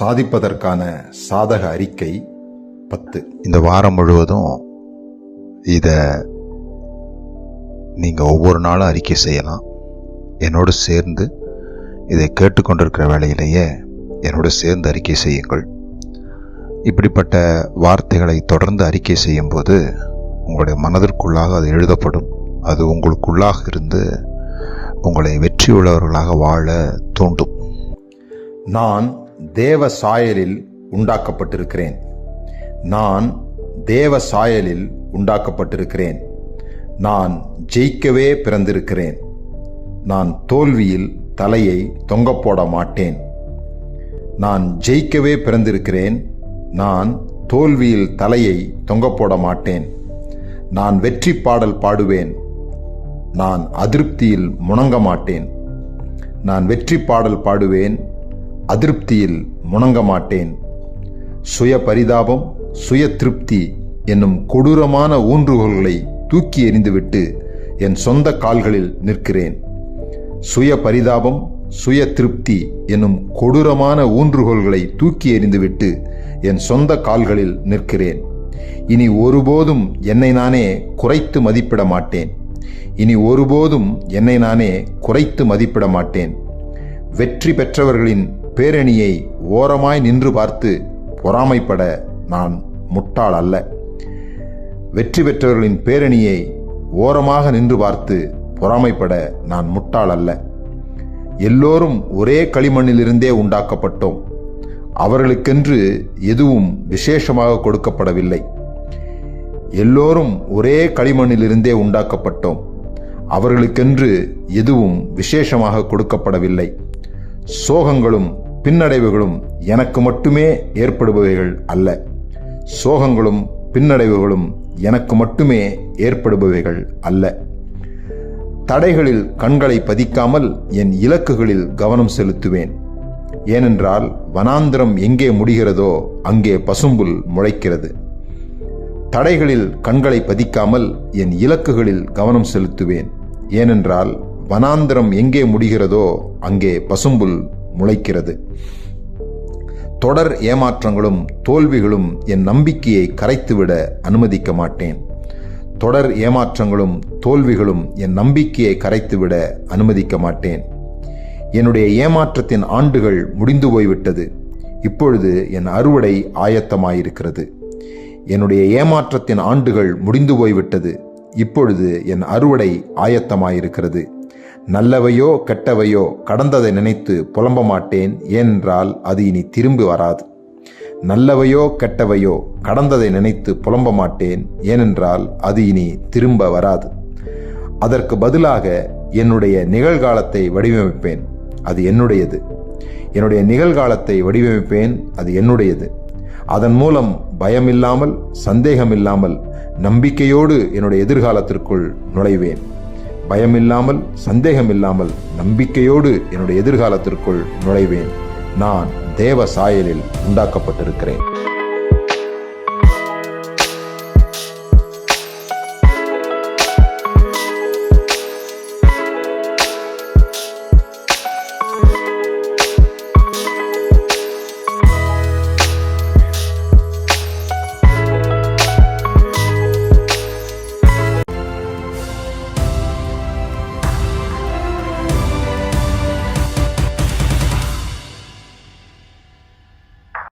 சாதிப்பதற்கான சாதக அறிக்கை பத்து. இந்த வாரம் முழுவதும் இதை நீங்கள் ஒவ்வொரு நாளும் அறிக்கை செய்யலாம். என்னோடு சேர்ந்து இதை கேட்டுக்கொண்டிருக்கிற வேளையிலேயே என்னோடு சேர்ந்து அறிக்கை செய்யுங்கள். இப்படிப்பட்ட வார்த்தைகளை தொடர்ந்து அறிக்கை செய்யும்போது உங்களுடைய மனதிற்குள்ளாக அது எழுதப்படும். அது உங்களுக்குள்ளாக இருந்து உங்களை வெற்றியுள்ளவர்களாக வாழ தூண்டும். நான் தேவ சாயலில் உண்டாக்கப்பட்டிருக்கிறேன். நான் தேவ சாயலில் உண்டாக்கப்பட்டிருக்கிறேன். நான் ஜெயிக்கவே பிறந்திருக்கிறேன். நான் தோல்வியில் தலையை தொங்கப்போட மாட்டேன். நான் ஜெயிக்கவே பிறந்திருக்கிறேன். நான் தோல்வியில் தலையை தொங்கப்போட மாட்டேன். நான் வெற்றி பாடல் பாடுவேன். நான் அதிருப்தியில் முணங்க மாட்டேன். நான் வெற்றி பாடல் பாடுவேன். அதிருப்தியில் முணங்க மாட்டேன். சுய பரிதாபம் சுய திருப்தி என்னும் கொடூரமான ஊன்றுகோல்களை தூக்கி எறிந்துவிட்டு என் சொந்த கால்களில் நிற்கிறேன். சுய பரிதாபம் சுய திருப்தி என்னும் கொடூரமான ஊன்றுகோல்களை தூக்கி எறிந்துவிட்டு என் சொந்த கால்களில் நிற்கிறேன். இனி ஒருபோதும் என்னை நானே குறைத்து மதிப்பிட மாட்டேன். இனி ஒருபோதும் என்னை நானே குறைத்து மதிப்பிட மாட்டேன். வெற்றி பெற்றவர்களின் பேரணியை ஓரமாய் நின்று பார்த்து பொறாமைப்பட நான் முட்டாள் அல்ல. வெற்றி பெற்றவர்களின் பேரணியை ஓரமாக நின்று பார்த்து பொறாமைப்பட நான் முட்டாள் அல்ல. எல்லோரும் ஒரே களிமண்ணிலிருந்தே உண்டாக்கப்பட்டோம். அவர்களுக்கென்று எதுவும் விசேஷமாக கொடுக்கப்படவில்லை. எல்லோரும் ஒரே களிமண்ணிலிருந்தே உண்டாக்கப்பட்டோம். அவர்களுக்கென்று எதுவும் விசேஷமாக கொடுக்கப்படவில்லை. சோகங்களும் பின்னடைவுகளும் எனக்கு மட்டுமே ஏற்படுபவைகள் அல்ல. சோகங்களும் பின்னடைவுகளும் எனக்கு மட்டுமே ஏற்படுபவைகள் அல்ல. தடைகளில் கண்களை பதிக்காமல் என் இலக்குகளில் கவனம் செலுத்துவேன். ஏனென்றால் வனாந்திரம் எங்கே முடிகிறதோ அங்கே பசும்புல் முளைக்கிறது. தடைகளில் கண்களை பதிக்காமல் என் இலக்குகளில் கவனம் செலுத்துவேன். ஏனென்றால் வனாந்திரம் எங்கே முடிகிறதோ அங்கே பசும்புல் முளைக்கிறது. தொடர் ஏமாற்றங்களும் தோல்விகளும் என் நம்பிக்கையை கரைத்துவிட அனுமதிக்க மாட்டேன். தொடர் ஏமாற்றங்களும் தோல்விகளும் என் நம்பிக்கையை கரைத்துவிட அனுமதிக்க மாட்டேன். என்னுடைய ஏமாற்றத்தின் ஆண்டுகள் முடிந்து போய்விட்டது. இப்பொழுது என் அறுவடை ஆயத்தமாயிருக்கிறது. என்னுடைய ஏமாற்றத்தின் ஆண்டுகள் முடிந்து போய்விட்டது. இப்பொழுது என் அறுவடை ஆயத்தமாயிருக்கிறது. நல்லவையோ கெட்டவையோ கடந்ததை நினைத்து புலம்ப மாட்டேன் ஏனென்றால் அது இனி திரும்பி வராது. நல்லவையோ கெட்டவையோ கடந்ததை நினைத்து புலம்ப மாட்டேன் ஏனென்றால் அது இனி திரும்ப வராது. அதற்கு பதிலாக என்னுடைய நிகழ்காலத்தை வடிவமைப்பேன் அது என்னுடையது. என்னுடைய நிகழ்காலத்தை வடிவமைப்பேன் அது என்னுடையது. அதன் மூலம் பயமில்லாமல் சந்தேகமில்லாமல் நம்பிக்கையோடு என்னுடைய எதிர்காலத்திற்குள் நுழைவேன். பயமில்லாமல் சந்தேகமில்லாமல் நம்பிக்கையோடு என்னுடைய எதிர்காலத்திற்குள் நுழைவேன். நான் தேவ சாயலில் உண்டாக்கப்பட்டிருக்கிறேன்.